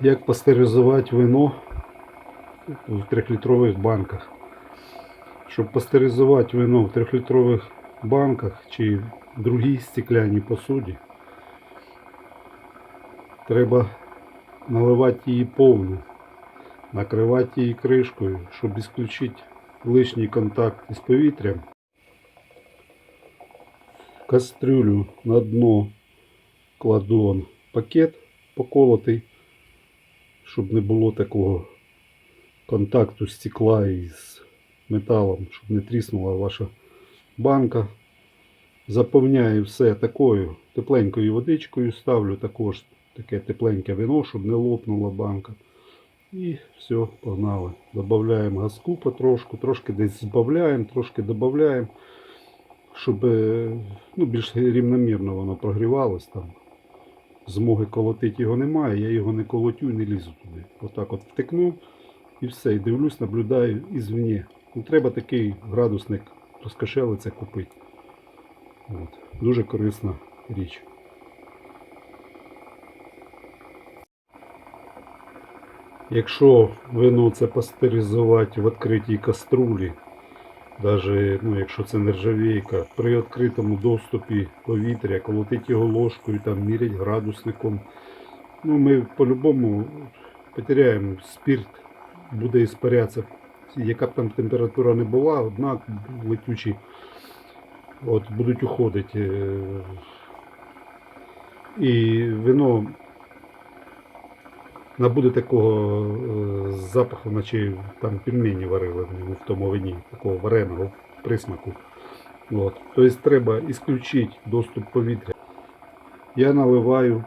Як пастеризувати вино в трьохлітрових банках. Щоб пастеризувати вино в трьохлітрових банках чи в другій стекляній посуді, треба наливати її повну, накривати її кришкою, щоб ісключити лишній контакт із повітрям. Кастрюлю на дно кладу пакет поколотий, щоб не було такого контакту стекла із металом, щоб не тріснула ваша банка. Заповняю все такою тепленькою водичкою, ставлю також таке тепленьке вино, щоб не лопнула банка. І все, погнали. Добавляємо газку потрошку, трошки десь збавляємо, трошки додаємо, щоб е, ну, більш рівномірно воно прогрівалось там. Змоги колотити його немає, я його не колотю і не лізу туди. Отак от втикнув і все. І дивлюсь, наблюдаю ізвні. Не треба такий градусник розкошелиця купити. От. Дуже корисна річ. Якщо вино це пастеризувати в відкритій каструлі, навіть ну, якщо це нержавійка, при відкритому доступі повітря, колотить його ложкою, там, мірять градусником, ну, ми по-любому потеряємо спирт, буде іспарятися. Яка б там температура не була, однак летючі от, будуть уходити. е, І вино набуде такого е, запаху, наче там пельмені варили в ньому, в тому вині, такого вареного присмаку. От. Тобто треба ісключити доступ повітря. Я наливаю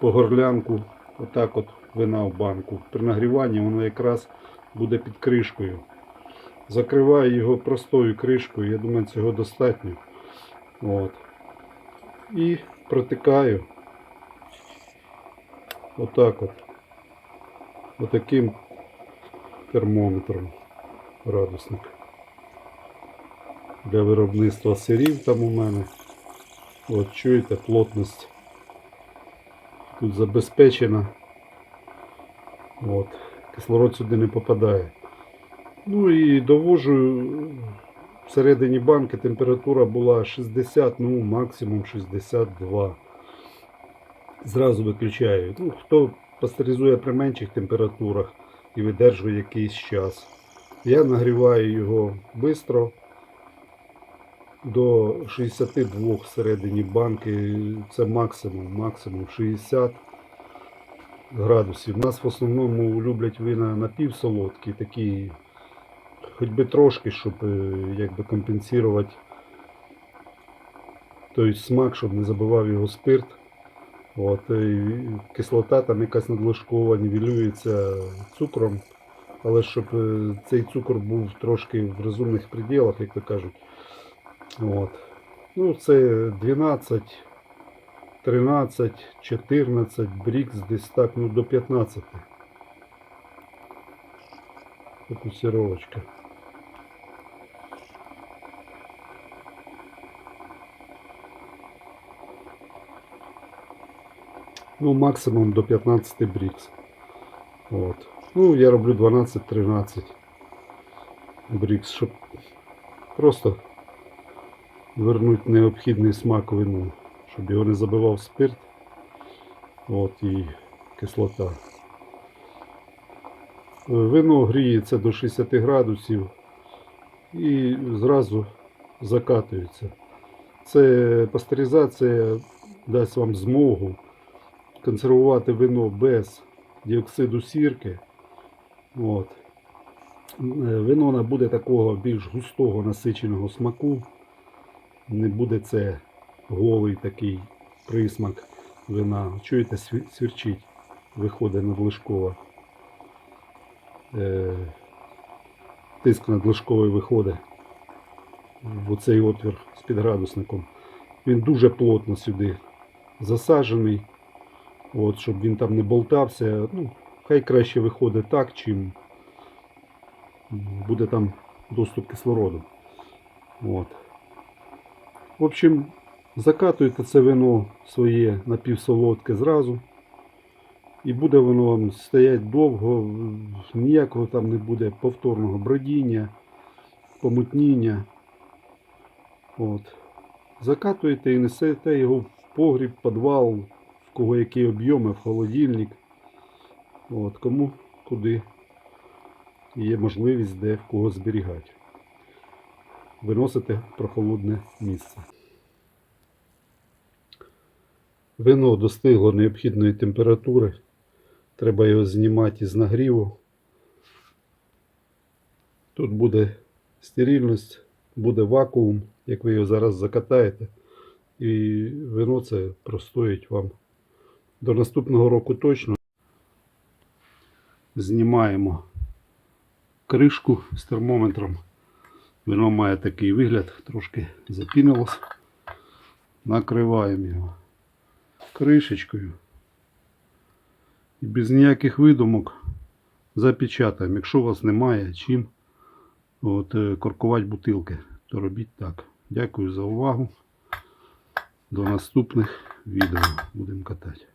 по горлянку отак от вина в банку. При нагріванні воно якраз буде під кришкою. Закриваю його простою кришкою, я думаю, цього достатньо. От. І протикаю отак от. Отаким термометром градусник. Для виробництва сирів там у мене. От чуєте, плотність тут забезпечена. От. Кислород сюди не попадає. Ну і довожу всередині банки температура була 60, ну максимум 62. Зразу виключаю. Ну, хто пастеризує при менших температурах і видержує якийсь час. Я нагріваю його швидко до 62 всередині банки. Це максимум, максимум 60 градусів. У нас в основному люблять вина напівсолодкі, такі хоч би трошки, щоб е, якби компенсувати той смак, щоб не забивав його спирт. От, і кислота там якась надлишкова, нівелюється цукром. Але щоб е, цей цукор був трошки в розумних пределах, як то кажуть. От. Ну, це 12, 13, 14, брікс десь так, ну до 15. Фокусировочка. Ну, максимум до 15 брікс. От. Ну, я роблю 12-13 брікс, щоб просто вернути необхідний смак вину, щоб його не забивав спирт. От і кислота. Вино гріється до 60 градусів і зразу закатується. Це пастеризація дасть вам змогу консервувати вино без діоксиду сірки. От. Вино набуде такого більш густого насиченого смаку. Не буде це голий такий присмак вина. Чуєте, свірчить, виходить надлишкова. Е, тиск надлишковий виходить в оцей отвір з підградусником. Він дуже плотно сюди засаджений. От, щоб він там не болтався. Ну, хай краще виходить так, чим буде там доступ кислороду. От. В общем, закатуєте це вино своє напівсолодке зразу. І буде воно вам стоять довго, ніякого там не буде повторного бродіння, помутніння. От. Закатуєте і несете його в погріб, підвал, в кого які об'єми, в холодильник. От, кому куди є можливість де в кого зберігати. Виносите в прохолодне місце. Вино достигло необхідної температури. Треба його знімати із нагріву. Тут буде стерильність, буде вакуум, як ви його зараз закатаєте. І вино це простоїть вам до наступного року точно. Знімаємо кришку з термометром. Вино має такий вигляд, трошки запінилось. Накриваємо його кришечкою. І без ніяких видумок запечатаємо. Якщо у вас немає чим от, е, коркувати бутилки, то робіть так. Дякую за увагу. До наступних відео будемо катати.